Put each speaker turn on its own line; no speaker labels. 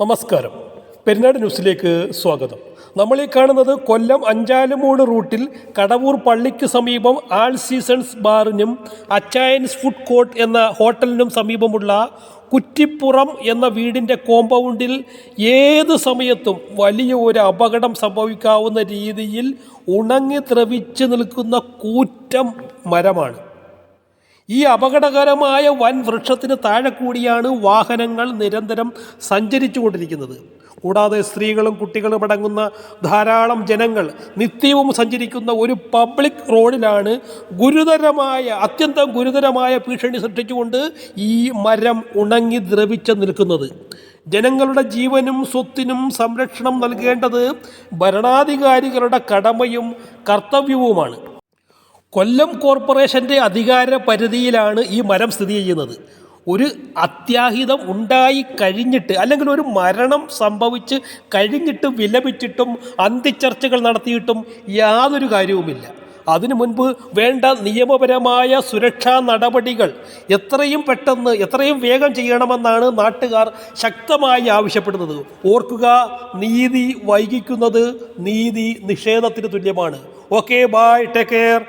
നമസ്കാരം. പെരുന്നാട് ന്യൂസിലേക്ക് സ്വാഗതം. നമ്മൾ ഈ കാണുന്നത് കൊല്ലം അഞ്ചാലുമൂട് റൂട്ടിൽ കടവൂർ പള്ളിക്ക് സമീപം ആൾ സീസൺസ് ബാറിനും അച്ചായൻസ് ഫുഡ് കോർട്ട് എന്ന ഹോട്ടലിനും സമീപമുള്ള കുറ്റിപ്പുറം എന്ന വീടിന്റെ കോമ്പൗണ്ടിൽ ഏത് സമയത്തും വലിയ ഒരു അപകടം സംഭവിക്കാവുന്ന രീതിയിൽ ഉണങ്ങി ദ്രവിച്ച് നിൽക്കുന്ന കൂറ്റം മരമാണ്. ഈ അപകടകരമായ വൻ വൃക്ഷത്തിന് താഴെ കൂടിയാണ് വാഹനങ്ങൾ നിരന്തരം സഞ്ചരിച്ചു കൊണ്ടിരിക്കുന്നത് കൂടാതെ സ്ത്രീകളും കുട്ടികളും അടങ്ങുന്ന ധാരാളം ജനങ്ങൾ നിത്യവും സഞ്ചരിക്കുന്ന ഒരു പബ്ലിക് റോഡിലാണ് ഗുരുതരമായ അത്യന്തം ഗുരുതരമായ ഭീഷണി സൃഷ്ടിച്ചുകൊണ്ട് ഈ മരം ഉണങ്ങി ദ്രവിച്ച് നിൽക്കുന്നത്. ജനങ്ങളുടെ ജീവനും സ്വത്തിനും സംരക്ഷണം നൽകേണ്ടത് ഭരണാധികാരികളുടെ കടമയും കർത്തവ്യവുമാണ്. കൊല്ലം കോർപ്പറേഷന്റെ അധികാര പരിധിയിലാണ് ഈ മരം സ്ഥിതി ചെയ്യുന്നത്. ഒരു അത്യാഹിതം ഉണ്ടായി കഴിഞ്ഞിട്ട് അല്ലെങ്കിൽ ഒരു മരണം സംഭവിച്ച് കഴിഞ്ഞിട്ട് വിലപിച്ചിട്ടും അന്ത്യചർച്ചകൾ നടത്തിയിട്ടും യാതൊരു കാര്യവുമില്ല. അതിനു മുൻപ് വേണ്ട നിയമപരമായ സുരക്ഷാ നടപടികൾ എത്രയും പെട്ടെന്ന് എത്രയും വേഗം ചെയ്യണമെന്നാണ് നാട്ടുകാർ ശക്തമായി ആവശ്യപ്പെടുന്നത്. ഓർക്കുക നീതി വൈകിക്കുന്നത് നീതി നിഷേധത്തിന് തുല്യമാണ്. Okay bye take care